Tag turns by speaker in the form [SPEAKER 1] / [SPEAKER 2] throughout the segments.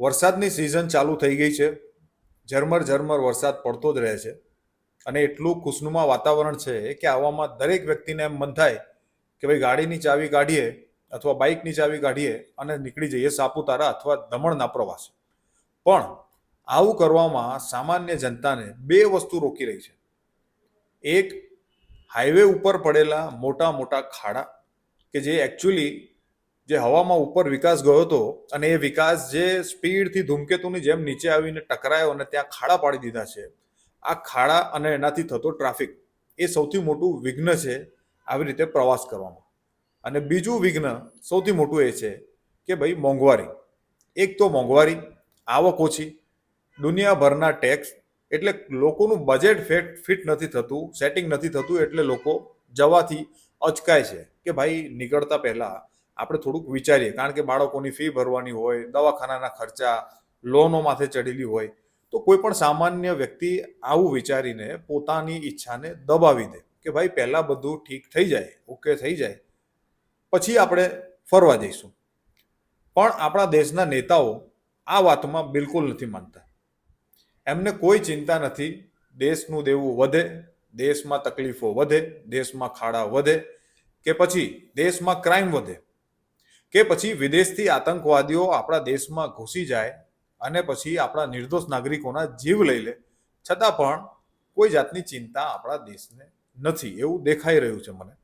[SPEAKER 1] વરસાદની સિઝન ચાલુ થઈ ગઈ છે. ઝરમર ઝરમર વરસાદ પડતો જ રહે છે. અને એટલું ખુશનુમા વાતાવરણ છે કે આવામાં દરેક વ્યક્તિને એમ મન થાય કે ભાઈ ગાડીની ચાવી કાઢીએ અથવા બાઇકની ચાવી કાઢીએ અને નીકળી જઈએ સાપુતારા અથવા દમણના પ્રવાસે. પણ આવું કરવામાં સામાન્ય જનતાને બે વસ્તુ રોકી રહી છે. એક હાઈવે ઉપર પડેલા મોટા મોટા ખાડા કે જે એકચ્યુઅલી જે હવામાં ઉપર વિકાસ ગયો હતો અને એ વિકાસ જે સ્પીડથી ધૂમકેતુની જેમ નીચે આવીને ટકરાયો અને ત્યાં ખાડા પાડી દીધા છે, આ ખાડા અને એનાથી થતો ટ્રાફિક એ સૌથી મોટું વિઘ્ન છે આવી રીતે પ્રવાસ કરવામાં. અને બીજું વિઘ્ન સૌથી મોટું એ છે કે ભાઈ મોંઘવારી. એક તો મોંઘવારી, આવક ઓછી, દુનિયાભરના ટેક્સ, એટલે લોકોનું બજેટ ફેટ ફિટ નથી થતું સેટિંગ નથી થતું, એટલે લોકો જવાથી અચકાય છે કે ભાઈ નીકળતા પહેલા આપણે થોડુંક વિચારીએ. કારણ કે બાળકોની ફી ભરવાની હોય, દવાખાનાના ખર્ચા લોનો માથે ચડેલી હોય, તો કોઈ પણ સામાન્ય વ્યક્તિ આવું વિચારીને પોતાની ઈચ્છાને દબાવી દે કે ભાઈ પહેલાં બધું ઠીક થઈ જાય, ઓકે થઈ જાય, પછી આપણે ફરવા જઈશું. પણ આપણા દેશના નેતાઓ આ વાતમાં બિલકુલ નથી માનતા. એમને કોઈ ચિંતા નથી, દેશનું દેવું વધે, દેશમાં તકલીફો વધે, દેશમાં ખાડા વધે, કે પછી દેશમાં ક્રાઇમ વધે. કે પછી વિદેશથી આતંકવાદીઓ આપણા દેશમાં ઘૂસી જાય અને પછી આપણા નિર્દોષ નાગરિકોના જીવ લઈ લે, છતાં પણ કોઈ જાતની ચિંતા આપણા દેશને નથી, એવું દેખાઈ રહ્યું છે મને.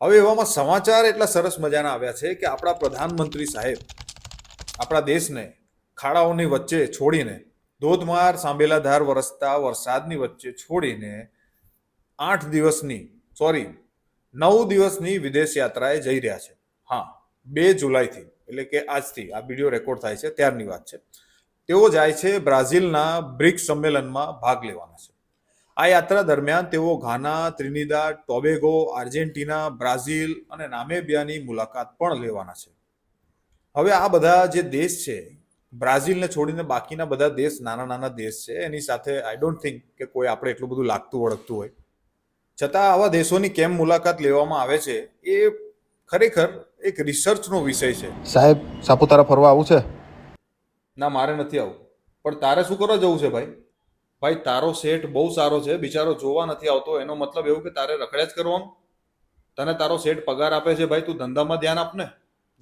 [SPEAKER 1] હવે એવામાં સમાચાર એટલા સરસ મજાના આવ્યા છે કે આપણા પ્રધાનમંત્રી સાહેબ આપણા દેશને ખાડાઓની વચ્ચે છોડીને, ધોધમાર સાંભેલાધાર વરસતા વરસાદની વચ્ચે છોડીને આઠ દિવસની, સોરી, નવ દિવસની વિદેશ યાત્રાએ જઈ રહ્યા છે. હા બે જુલાઈથી, એટલે કે આજથી આ વીડિયો રેકોર્ડ થાય છે, ત્યારની વાત છે. તેઓ જાય છે બ્રાઝિલના બ્રિક્સ સંમેલનમાં ભાગ લેવાના છે. આ યાત્રા દરમિયાન તેઓ Ghana Trinidad Tobago, Argentina, Brazil અને નામેબિયાની મુલાકાત પણ લેવાના છે. હવે આ બધા જે દેશ છે, બ્રાઝિલને છોડીને બાકીના બધા દેશ નાના નાના દેશ છે, એની સાથે આઈ ડોન્ટ થિંક કે કોઈ આપણે એટલું બધું લાગતું ઓળખતું હોય. છતાં આવા દેશોની કેમ મુલાકાત લેવામાં આવે છે, એ ખરેખર એક રિસર્ચનો વિષય છે.
[SPEAKER 2] સાહેબ સાપુતારા ફરવા આવું છે?
[SPEAKER 1] ના મારે નથી આવું. પણ તારે શું કરવા જવું છે ભાઈ? ભાઈ તારો સેટ બહુ સારો છે બિચારો જોવા નથી આવતો એનો મતલબ એવું કે તારે રખડ્યા જ કરવાનું. તને તારો સેટ પગાર આપે છે ભાઈ તું ધંધામાં ધ્યાન આપ ને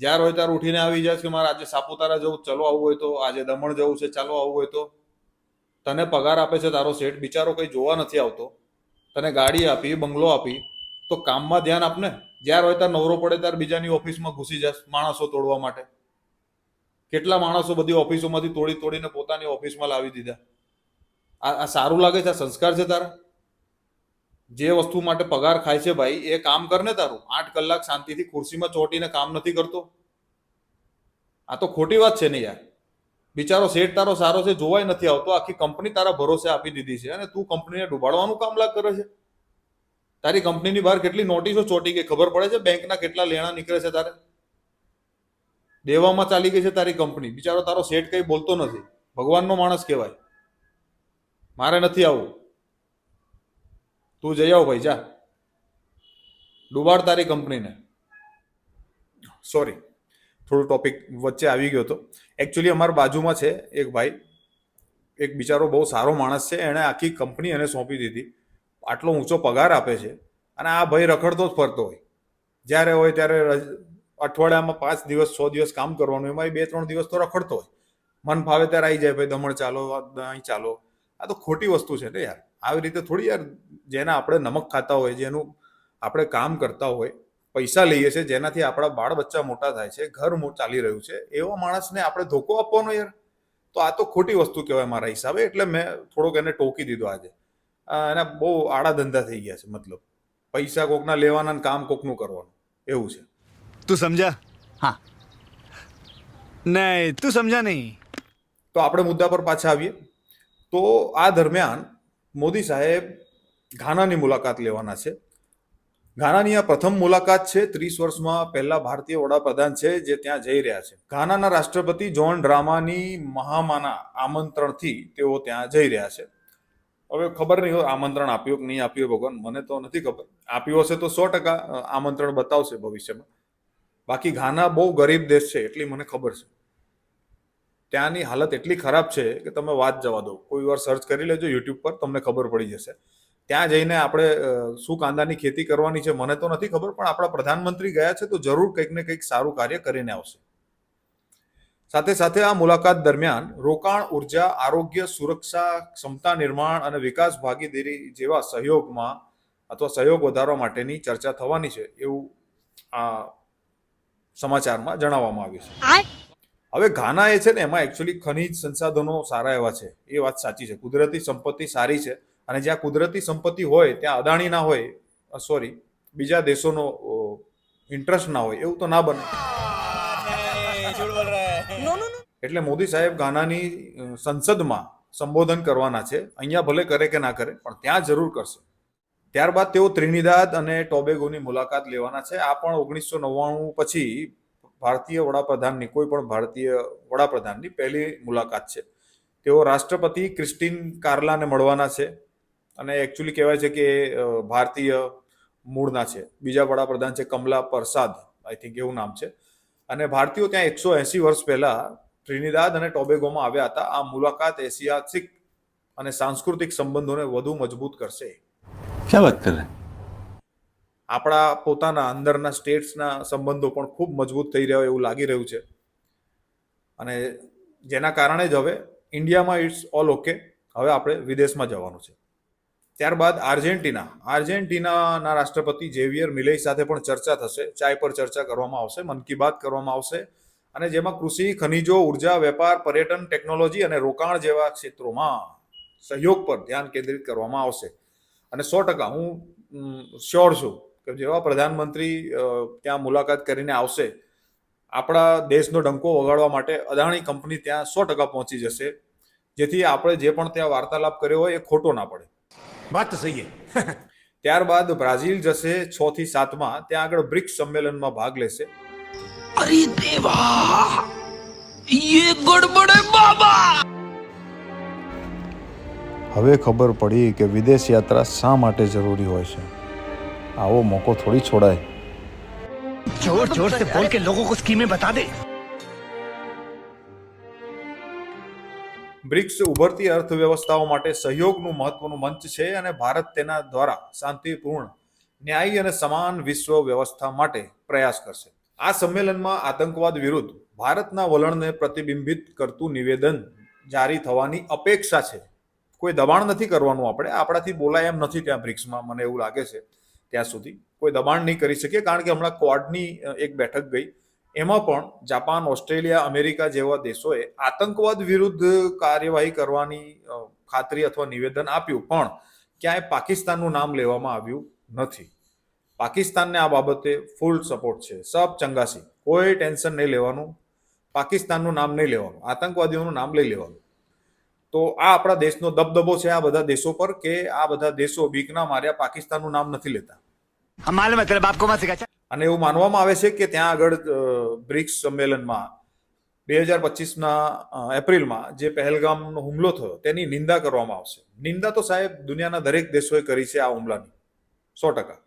[SPEAKER 1] જ્યારે હોય ત્યારે ઉઠીને આવી જાય કે મારે આજે સાપુતારા જવું ચલો આવવું હોય તો આજે દમણ જવું છે ચાલો આવવું હોય તો. તને પગાર આપે છે તારો સેટ બિચારો કંઈ જોવા નથી આવતો. તને ગાડી આપી બંગલો આપી તો કામમાં ધ્યાન આપને. જ્યારે હોય ત્યારે નવરો પડે ત્યારે બીજાની ઓફિસમાં ઘૂસી જાસ માણસો તોડવા માટે. કેટલા માણસો બધી ઓફિસોમાંથી તોડી તોડીને પોતાની ઓફિસમાં લાવી દીધા. આ સારું લાગે છે, આ સંસ્કાર છે તારા? જે વસ્તુ માટે પગાર ખાય છે ભાઈ, એ કામ કર ને તારું. આઠ કલાક શાંતિથી ખુરશીમાં ચોટીને કામ નથી કરતો. આ તો ખોટી વાત છે ને યાર. બિચારો શેઠ તારો સારો છે, જોવાય નથી આવતો. આખી કંપની તારા ભરોસે આપી દીધી છે અને તું કંપનીને ડૂબાડવાનું કામ લાગ કરે છે. તારી કંપનીની બહાર કેટલી નોટિસો ચોટી ગઈ ખબર પડે છે? બેંકના કેટલા લેણા નીકળે છે તારે? દેવામાં ચાલી ગઈ છે તારી કંપની. બિચારો તારો સેટ કઈ બોલતો નથી. ભગવાનનો માણસ કહેવાય. મારે નથી આવવું તું જઈ આવ ભાઈ, જા. ડુબાડ તારી કંપનીને. સોરી થોડું ટોપિક વચ્ચે આવી ગયો હતો. એકચ્યુઅલી અમારા બાજુમાં છે એક ભાઈ. એક બિચારો બહુ સારો માણસ છે. એણે આખી કંપની એને સોંપી દીધી. આટલો ઊંચો પગાર આપે છે અને આ ભાઈ રખડતો જ ફરતો હોય. જ્યારે હોય ત્યારે અઠવાડિયામાં પાંચ દિવસ, છ દિવસ કામ કરવાનું, એમાં બે, ત્રણ દિવસ તો રખડતો હોય. મન ફાવે ત્યારે આવી જાય, ભાઈ, દમણ ચાલો, અહીં ચાલો. આ તો ખોટી વસ્તુ છે ને યાર. આવી રીતે થોડી યાર, જેના આપણે નમક ખાતા હોય, જેનું આપણે કામ કરતા હોય, પૈસા લઈએ છીએ જેનાથી આપણા બાળ બચ્ચા મોટા થાય છે, ઘર ચાલી રહ્યું છે, એવા માણસને આપણે ધોકો આપવાનો યાર. તો આ તો ખોટી વસ્તુ કહેવાય મારા હિસાબે, એટલે મેં થોડોક એને ટોકી દીધો આજે. એના બહુ આડા ધંધા થઈ ગયા છે મતલબ. પૈસા કોકના લેવાના ને કામ કોકનું કરવાનું. એવું છે.
[SPEAKER 3] તું સમજા?
[SPEAKER 4] હા.
[SPEAKER 3] નહીં તું સમજા નહીં.
[SPEAKER 1] તો આપણે મુદ્દા પર પાછા આવીએ. તો આ દરમિયાન મોદી સાહેબ ઘાનાની મુલાકાત લેવાના છે. ઘાનાની આ પ્રથમ મુલાકાત છે ત્રીસ વર્ષમાં પહેલા ભારતીય વડાપ્રધાન છે જે ત્યાં જઈ રહ્યા છે. ઘાનાના રાષ્ટ્રપતિ જોન ડ્રામાની મહામાના આમંત્રણથી તેઓ ત્યાં જઈ રહ્યા છે. હવે ખબર નહીં હોય, આમંત્રણ આપ્યું કે નહીં આપ્યું ભગવાન, મને તો નથી ખબર. આપ્યું હશે તો સો ટકા આમંત્રણ બતાવશે ભવિષ્યમાં. બાકી ઘાના બહુ ગરીબ દેશ છે, એટલી મને ખબર છે. ત્યાંની હાલત એટલી ખરાબ છે કે તમે વાત જવા દો. કોઈ વાર સર્ચ કરી લેજો યુટ્યુબ પર, તમને ખબર પડી જશે. ત્યાં જઈને આપણે શું કાંદાની ખેતી કરવાની છે, મને તો નથી ખબર, પણ આપણા પ્રધાનમંત્રી ગયા છે તો જરૂર કંઈક ને કંઈક સારું કાર્ય કરીને આવશે. સાથે સાથે આ મુલાકાત દરમિયાન રોકાણ ઊર્જા આરોગ્ય સુરક્ષા ક્ષમતા નિર્માણ અને વિકાસ ભાગીદારી જેવા સહયોગમાં અથવા સહયોગ વધારવા માટેની ચર્ચા થવાની છે એવું આ સમાચારમાં જણાવવામાં આવ્યું છે. હવે ઘાના એ છે ને એમાં એકચ્યુઅલી ખનિજ સંસાધનો સારા એવા છે. એ વાત સાચી છે. કુદરતી સંપત્તિ સારી છે અને જ્યાં કુદરતી સંપત્તિ હોય ત્યાં અદાણી ના હોય સોરી બીજા દેશોનો ઇન્ટરેસ્ટ ના હોય એવું તો ના બને. એટલે મોદી સાહેબ ગાનાની સંસદમાં સંબોધન કરવાના છે. અહીંયા ભલે કરે કે ના કરે, પણ ત્યાં જરૂર કરશે. ત્યારબાદ તેઓ ત્રિનિદાદ અને ટોબેગોની મુલાકાત લેવાના છે. આ પણ ઓગણીસો નવ્વાણું પછી ભારતીય વડાપ્રધાનની, કોઈ પણ ભારતીય વડાપ્રધાનની પહેલી મુલાકાત છે. તેઓ રાષ્ટ્રપતિ ક્રિસ્ટિન કાર્લાને મળવાના છે અને એકચ્યુઅલી કહેવાય છે કે ભારતીય મૂળના છે. બીજા વડાપ્રધાન છે કમલા પ્રસાદ આઈ થિંક એવું નામ છે. અને ભારતીયો ત્યાં એકસો એસી વર્ષ પહેલા ટ્રિનિદાદ અને ટોબેગોમાં આવ્યા હતા. આ મુલાકાત એશિયાસિક અને સાંસ્કૃતિક સંબંધોને વધુ મજબૂત કરશે. આપણા પોતાના અંદરના સ્ટેટ્સના સંબંધો પણ ખૂબ મજબૂત થઈ રહ્યો એવું લાગી રહ્યું છે. અને જેના કારણે જ હવે ઇન્ડિયામાં ઇટ્સ ઓલ ઓકે. હવે આપણે વિદેશમાં જવાનું છે. ત્યારબાદ આર્જેન્ટિના. આર્જેન્ટિનાના રાષ્ટ્રપતિ ઝેવિયર મિલેઈ સાથે પણ ચર્ચા થશે. ચાય પર ચર્ચા કરવામાં આવશે. મન કી બાત કરવામાં આવશે. અને જેમાં કૃષિ ખનિજો ઊર્જા વેપાર પર્યટન ટેકનોલોજી અને રોકાણ જેવા ક્ષેત્રોમાં સહયોગ પર ધ્યાન કેન્દ્રિત કરવામાં આવશે. અને સો ટકા હું શ્યોર છું કે જેવા પ્રધાનમંત્રી ત્યાં મુલાકાત કરીને આવશે આપણા દેશનો ડંકો વગાડવા માટે અદાણી કંપની ત્યાં સો ટકા પહોંચી જશે. જેથી આપણે જે પણ ત્યાં વાર્તાલાપ કર્યો હોય એ ખોટો ના પડે.
[SPEAKER 4] વાત તો સહી
[SPEAKER 1] ત્યારબાદ બ્રાઝિલ જશે છ થી સાતમાં. ત્યાં આગળ બ્રિક્સ સંમેલનમાં ભાગ લેશે.
[SPEAKER 5] अरे देवा ये गड़बड़ है बाबा
[SPEAKER 2] હવે ખબર પડી કે વિદેશ યાત્રા શા માટે જરૂરી હોય છે આવો મોકો થોડી છોડાય
[SPEAKER 5] जोर जोर से बोल के लोगों को स्कीमें बता दे
[SPEAKER 1] બ્રિક્સ ઉભરતી અર્થવ્યવસ્થાઓ માટે સહયોગનું મહત્વનું મંચ છે અને ભારત તેના દ્વારા શાંતિપૂર્ણ ન્યાયી અને સમાન વિશ્વ વ્યવસ્થા માટે પ્રયાસ કરશે આ સંમેલનમાં આતંકવાદ વિરુદ્ધ ભારતના વલણને પ્રતિબિંબિત કરતું નિવેદન જારી થવાની અપેક્ષા છે. કોઈ દબાણ નથી કરવાનું આપણે. આપણાથી બોલાય એમ નથી ત્યાં બ્રિક્સમાં. મને એવું લાગે છે ત્યાં સુધી. કોઈ દબાણ નહીં કરી શકીએ કારણ કે હમણાં ક્વાડની એક બેઠક ગઈ. એમાં પણ જાપાન, ઓસ્ટ્રેલિયા, અમેરિકા જેવા દેશોએ આતંકવાદ વિરુદ્ધ કાર્યવાહી કરવાની ખાતરી અથવા નિવેદન આપ્યું. પણ ક્યાંય પાકિસ્તાનનું નામ લેવામાં આવ્યું નથી. પાકિસ્તાનને આ બાબતે ફૂલ સપોર્ટ છે. સબ ચંગાસી. કોઈ ટેન્શન નહીં લેવાનું. પાકિસ્તાનનું નામ નહીં લેવાનું. આતંકવાદીઓનું નામ લઈ લેવાનું. તો આ આપણા દેશનો દબદબો છે આ બધા દેશો પર કે આ બધા દેશો બીકના માર્યા પાકિસ્તાનનું નામ નથી લેતા. અને એવું માનવામાં આવે છે કે ત્યાં આગળ બ્રિક્સ સંમેલનમાં બે હજાર પચીસના એપ્રિલમાં જે પહેલગામનો હુમલો થયો તેની નિંદા કરવામાં આવશે. નિંદા તો સાહેબ દુનિયાના દરેક દેશોએ કરી છે આ હુમલાની. સો ટકા.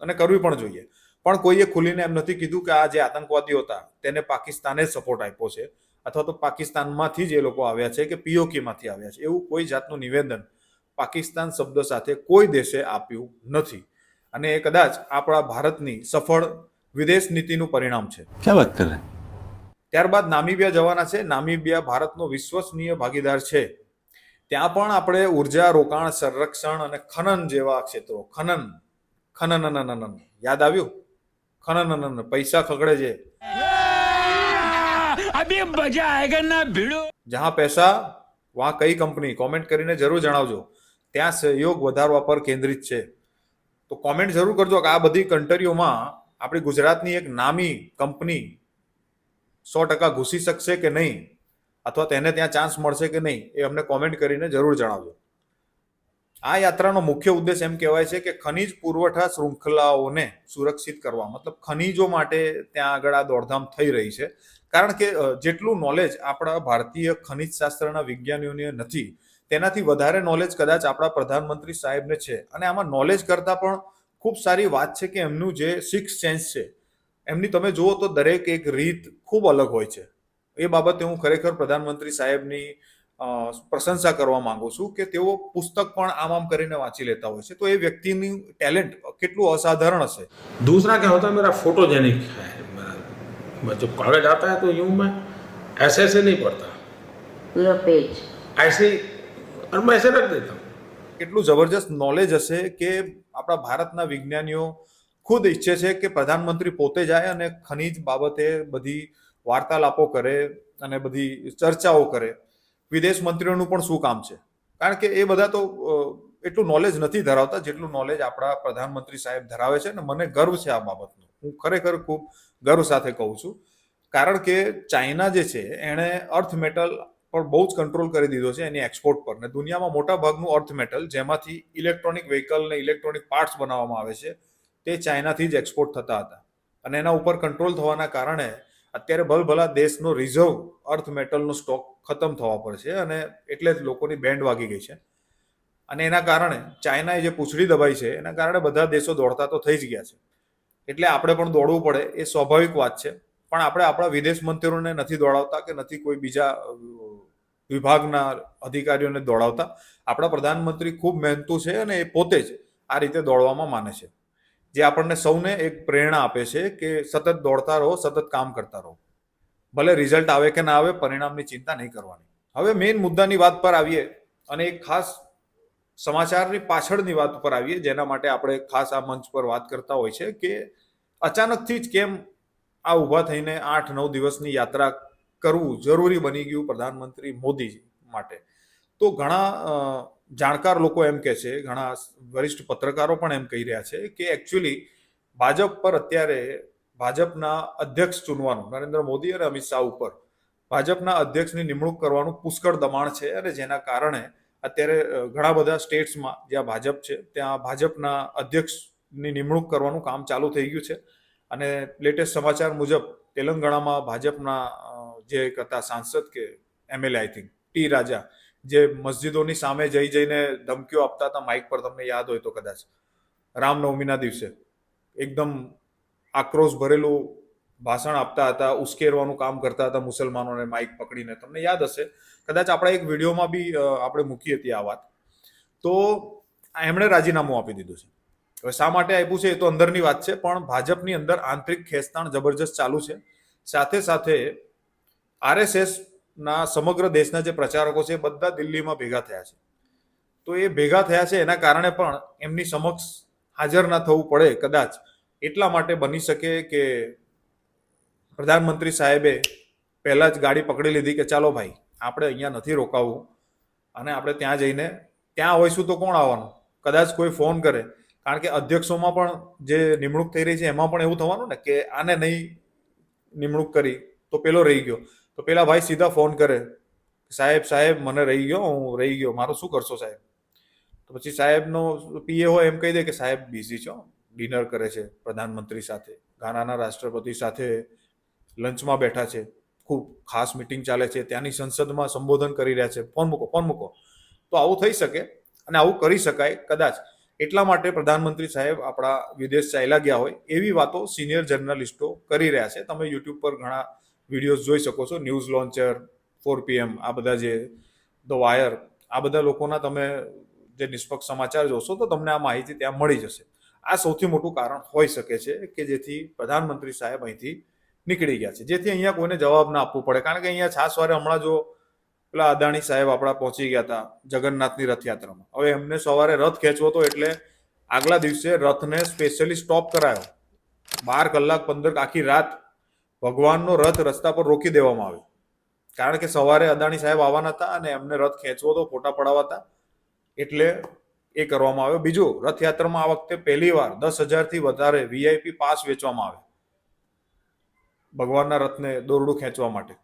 [SPEAKER 1] અને કરવી પણ જોઈએ. પણ કોઈએ ખુલીને એમ નથી કીધું કે આ જે આતંકવાદીઓ હતા તેને પાકિસ્તાને જ સપોર્ટ આપ્યો છે અથવા તો પાકિસ્તાનમાંથી જ એ લોકો આવ્યા છે કે પીઓકેમાંથી આવ્યા છે. એવું કોઈ જાતનું નિવેદન પાકિસ્તાન શબ્દ સાથે કોઈ દેશે આપ્યું નથી. અને એ કદાચ આપણા ભારતની સફળ વિદેશ નીતિનું પરિણામ છે.
[SPEAKER 3] ક્યાં
[SPEAKER 1] ત્યારબાદ નામીબિયા જવાના છે. નામીબિયા ભારતનો વિશ્વસનીય ભાગીદાર છે. ત્યાં પણ આપણે ઊર્જા રોકાણ સંરક્ષણ અને ખનન જેવા ક્ષેત્રો ખનન ખનન યાદ આવ્યું? ખનન પૈસા ખગડે છે.
[SPEAKER 5] અભી મજા આયેગા ના ભીડો?
[SPEAKER 1] જહાં પૈસા વહાં કઈ કંપની? કોમેન્ટ કરીને જરૂર જણાવજો. ત્યાં સહયોગ વધારવા પર કેન્દ્રિત છે. તો કોમેન્ટ જરૂર કરજો કે આ બધી કન્ટ્રીઓમાં આપણી ગુજરાતની એક નામી કંપની સો ટકા ઘૂસી શકશે કે નહીં? અથવા તેને ત્યાં ચાન્સ મળશે કે નહીં? એ અમને કોમેન્ટ કરીને જરૂર જણાવજો. આ યાત્રાનો મુખ્ય ઉદ્દેશ એમ કહેવાય છે કે ખનિજ પુરવઠા શૃંખલાઓને સુરક્ષિત કરવા. મતલબ ખનિજો માટે ત્યાં આગળ આ દોડધામ થઈ રહી છે. કારણ કે જેટલું નોલેજ આપણા ભારતીય ખનિજ શાસ્ત્રના વિજ્ઞાનીઓને નથી, તેનાથી વધારે નોલેજ કદાચ આપણા પ્રધાનમંત્રી સાહેબને છે. અને આમાં નોલેજ કરતાં પણ ખૂબ સારી વાત છે કે એમનું જે સિક્સ સેન્સ છે, એમની તમે જુઓ તો દરેક એક રીત ખૂબ અલગ હોય છે. એ બાબતે હું ખરેખર પ્રધાનમંત્રી સાહેબની પ્રશંસા કરવા માંગુ છું કે તેઓ પુસ્તક પણ આમ આમ કરીને વાંચી લેતા હોય છે તો એ વ્યક્તિની ટેલેન્ટ કેટલું અસાધારણ હશે
[SPEAKER 6] दूसरा क्या होता है मेरा फोटोजेनिक है मेरा मैं जब कागज आता है तो यूं मैं ऐसे ऐसे नहीं पढ़ता
[SPEAKER 7] पूरा पेज
[SPEAKER 6] ऐसे ही और मैं ऐसे रख देता हूँ
[SPEAKER 1] કેટલું જબરજસ્ત નોલેજ હશે કે આપણા ભારતના વિજ્ઞાનીઓ ખુદ ઈચ્છે છે કે પ્રધાનમંત્રી પોતે જાય અને ખનીજ બાબતે બધી વાર્તાલાપો કરે અને બધી ચર્ચાઓ કરે વિદેશ મંત્રીઓનું પણ શું કામ છે? કારણ કે એ બધા તો એટલું નોલેજ નથી ધરાવતા જેટલું નોલેજ આપણા પ્રધાનમંત્રી સાહેબ ધરાવે છે અને મને ગર્વ છે આ બાબતનો. હું ખરેખર ખૂબ ગર્વ સાથે કહું છું. કારણ કે ચાઇના જે છે, એણે અર્થ મેટલ પર બહુ જ કંટ્રોલ કરી દીધો છે એની એક્સપોર્ટ પર ને દુનિયામાં મોટા ભાગનું અર્થ મેટલ જેમાંથી ઇલેક્ટ્રોનિક વ્હીકલ ને ઇલેક્ટ્રોનિક પાર્ટ્સ બનાવવામાં આવે છે, તે ચાઇનાથી જ એક્સપોર્ટ થતા હતા. અને એના ઉપર કંટ્રોલ થવાના કારણે અત્યારે ભલભલા દેશનો રિઝર્વ અર્થ મેટલનો સ્ટોક ખતમ થવા પર છે અને એટલે જ લોકોની બેન્ડ વાગી ગઈ છે. અને એના કારણે ચાઇનાએ જે પૂંછડી દબાઈ છે, એના કારણે બધા દેશો દોડતા તો થઈ જ ગયા છે. એટલે આપણે પણ દોડવું પડે, એ સ્વાભાવિક વાત છે. પણ આપણે આપણા વિદેશ મંત્રીઓને નથી દોડાવતા કે નથી કોઈ બીજા વિભાગના અધિકારીઓને દોડાવતા. આપણા પ્રધાનમંત્રી ખૂબ મહેનતુ છે અને એ પોતે જ આ રીતે દોડવામાં માને છે. જે આપણને સૌને એક પ્રેરણા આપે છે કે સતત દોડતા રહો, સતત કામ કરતા રહો. ભલે રિઝલ્ટ આવે કે ના આવે, પરિણામની ચિંતા નહીં કરવાની. હવે મેઇન મુદ્દાની વાત પર આવીએ અને એક ખાસ સમાચારની પાછળની વાત પર આવીએ, જેના માટે આપણે ખાસ આ મંચ પર વાત કરતા હોય છે કે અચાનકથી જ કેમ આ ઊભા થઈને આઠ નવ દિવસની યાત્રા કરવું જરૂરી બની ગયું પ્રધાનમંત્રી મોદી માટે. તો ઘણા જાણકાર લોકો એમ કહે છે, ઘણા વરિષ્ઠ પત્રકારો પણ એમ કહી રહ્યા છે કે એકચ્યુઅલી ભાજપ પર અત્યારે ભાજપના અધ્યક્ષ ચૂનવાનું નરેન્દ્ર મોદી અને અમિત શાહ ઉપર ભાજપના અધ્યક્ષની નિમણૂક કરવાનું પુષ્કળ દબાણ છે અને જેના કારણે અત્યારે ઘણા બધા સ્ટેટ્સમાં જ્યાં ભાજપ છે, ત્યાં ભાજપના અધ્યક્ષની નિમણૂક કરવાનું કામ ચાલુ થઈ ગયું છે. અને લેટેસ્ટ સમાચાર મુજબ તેલંગાણામાં ભાજપના જે એક હતા સાંસદ કે MLA I think T Raja જે મસ્જિદોની સામે જઈ જઈને ધમકીઓ આપતા હતા માઇક પર તમને યાદ હોય તો કદાચ. રામનવમીના દિવસે એકદમ આક્રોશ ભરેલું ભાષણ આપતા હતા, ઉશ્કેરવાનું કામ કરતા હતા મુસલમાનોને માઇક પકડીને. તમને યાદ હશે, કદાચ આપણા એક વિડીયોમાં બી આપણે મૂકી હતી આ વાત. તો એમણે રાજીનામું આપી દીધું છે. હવે શા માટે આપ્યું છે એ તો અંદરની વાત છે, પણ ભાજપની અંદર આંતરિક ખેંચતાણ જબરજસ્ત ચાલુ છે. સાથે સાથે આરએસએસ ના, સમગ્ર દેશના જે પ્રચારકો છે બધા દિલ્હીમાં ભેગા થયા છે. તો એ ભેગા થયા છે એના કારણે પણ એમની સમક્ષ હાજર ના થવું પડે, કદાચ એટલા માટે બની શકે કે પ્રધાનમંત્રી સાહેબે પહેલાં જ ગાડી પકડી લીધી કે ચાલો ભાઈ, આપણે અહીંયા નથી રોકાવું અને આપણે ત્યાં જઈને, ત્યાં હોઈશું તો કોણ આવવાનું? કદાચ કોઈ ફોન કરે. કારણ કે અધ્યક્ષોમાં પણ જે નિમણૂક થઈ રહી છે એમાં પણ એવું થવાનું ને કે આને નહીં નિમણૂક કરી તો પેલો રહી ગયો. તો પેલા ભાઈ સીધા ફોન કરે સાહેબ સાહેબ, મને રહી ગયો, હું રહી ગયો. મારો શું કરશો સાહેબ? તો પછી સાહેબનો પીએ હોય એમ કહી દે કે સાહેબ બિઝી છો? ડિનર કરે છે પ્રધાનમંત્રી સાથે. ગાનાના રાષ્ટ્રપતિ સાથે લંચમાં બેઠા છે. ખૂબ ખાસ મિટિંગ ચાલે છે. ત્યાંની સંસદમાં સંબોધન કરી રહ્યા છે. ફોન મૂકો ફોન મૂકો. તો આવું થઈ શકે અને આવું કરી શકાય કદાચ. એટલા માટે પ્રધાનમંત્રી સાહેબ આપણા વિદેશ ચાલ્યા ગયા હોય એવી વાતો સિનિયર જર્નલિસ્ટો કરી રહ્યા છે. તમે યુટ્યુબ પર ઘણા વિડીયોઝ જોઈ શકો છો. ન્યૂઝ લોન્ચર, ફોર પીએમ આ બધા જે ધ વાયર, આ બધા લોકોના તમે જે નિષ્પક્ષ સમાચાર જોશો તો તમને આ માહિતી ત્યાં મળી જશે. આ સૌથી મોટું કારણ હોઈ શકે છે કે જેથી પ્રધાનમંત્રી સાહેબ અહીંથી નીકળી ગયા છે. જેથી અહીંયા કોઈને જવાબ ના આપવો પડે. કારણ કે અહીંયા છાસવારે હમણાં જો પેલા અદાણી સાહેબ આપણા પહોંચી ગયા હતા જગન્નાથની રથયાત્રામાં. હવે એમને સવારે રથ ખેંચવો હતો એટલે આગલા દિવસે રથને સ્પેશિયલી સ્ટોપ કરાયો. બાર કલાક, પંદર, આખી રાત ભગવાનનો રથ રસ્તા પર રોકી દેવામાં આવ્યો. કારણ કે સવારે અદાણી સાહેબ આવવાના હતા અને એમને રથ ખેંચવો હતો, ફોટા પડાવવા હતા, એટલે એ કરવામાં આવ્યો. બીજું, રથયાત્રામાં આ વખતે પહેલી વાર દસ હજારથી વધારે વીઆઈપી પાસ વેચવામાં આવે ભગવાનના રથને દોરડું ખેંચવા માટે.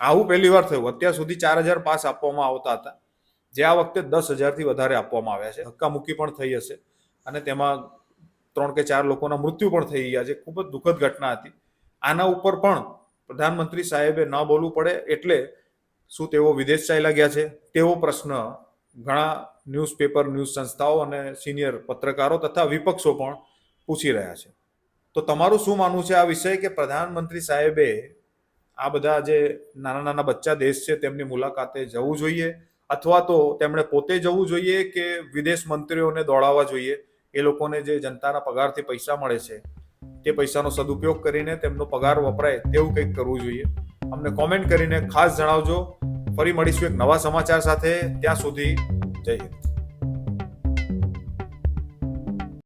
[SPEAKER 1] આવું પહેલી વાર થયું. અત્યાર સુધી ચાર હજાર પાસ આપવામાં આવતા હતા. જે આ વખતે દસ હજારથી વધારે આપવામાં આવ્યા છે. ધક્કામુક્કી પણ થઈ હશે. અને તેમાં ત્રણ કે ચાર લોકોના મૃત્યુ પણ થઈ ગયા છે. ખૂબ જ દુઃખદ ઘટના હતી. આના ઉપર પણ પ્રધાનમંત્રી સાહેબે ન બોલવું પડે એટલે શું તેઓ વિદેશ ચાલ્યા ગયા છે? તેવો પ્રશ્ન ઘણા ન્યૂઝપેપર ન્યૂઝ સંસ્થાઓ અને સિનિયર પત્રકારો તથા વિપક્ષો પણ પૂછી રહ્યા છે. તો તમારું શું માનવું છે આ વિષય કે પ્રધાનમંત્રી સાહેબે આ બધા જે નાના નાના બચ્ચા દેશ છે તેમની મુલાકાતે જવું જોઈએ અથવા તો તેમણે પોતે જવું જોઈએ કે વિદેશ મંત્રીઓને દોડાવવા જોઈએ? એ લોકોને જે જનતાના પગારથી પૈસા મળે છે તે પૈસાનો સદુપયોગ કરીને તેમનો પગાર વપરાય તેવું કંઈક કરવું જોઈએ. અમને કોમેન્ટ કરીને ખાસ જણાવજો. ફરી મળીશું એક નવા સમાચાર સાથે. ત્યાં સુધી જય હિન્દ.